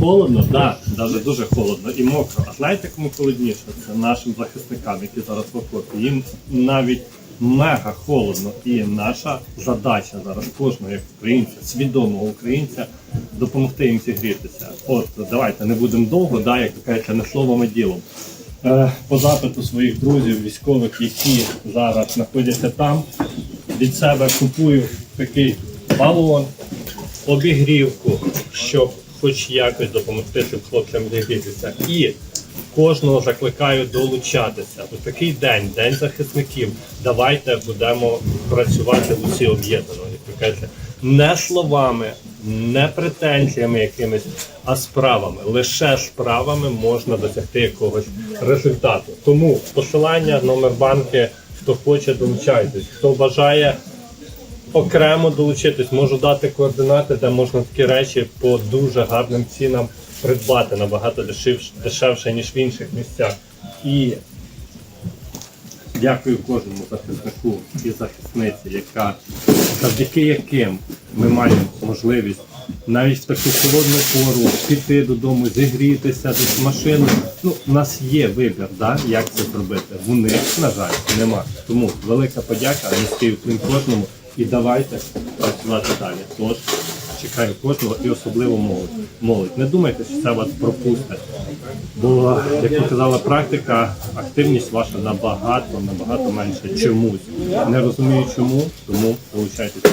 холодно, так, навіть дуже холодно і мокро. А знаєте, кому холодніше? Це нашим захисникам, які зараз в окопі. Їм навіть мега холодно. І наша задача зараз кожного як українця, свідомого українця, допомогти їм зігрітися. От давайте не будемо довго, да, як кажеться, не словом, а ділом. Е, по запиту своїх друзів, військових, які зараз знаходяться там, від себе купую такий балон, обігрівку, щоб хоч якось допомогти цим хлопцям зігрітися. І кожного закликаю долучатися. У такий день, день захисників. Давайте будемо працювати усі об'єднано. Не словами, не претензіями якимись, а справами. Лише справами можна досягти якогось результату. Тому посилання, номер банки, хто хоче, долучайтесь. Хто бажає окремо долучитись, можу дати координати, де можна такі речі по дуже гарним цінам придбати набагато дешевше, дешевше ніж в інших місцях. І дякую кожному захиснику і захисниці, яка завдяки яким ми маємо можливість навіть в таку холодну пору піти додому, зігрітися, десь машину. Ну, у нас є вибір, да, як це зробити. В них, на жаль, нема. Тому велика подяка, низький уклін кожному. І давайте працювати далі. Тож чекаю кожного і особливо молодь. Молодь. Не думайте, що це вас пропустить. Бо, як показала практика, активність ваша набагато, набагато менше чомусь. Не розумію чому, тому долучайтеся.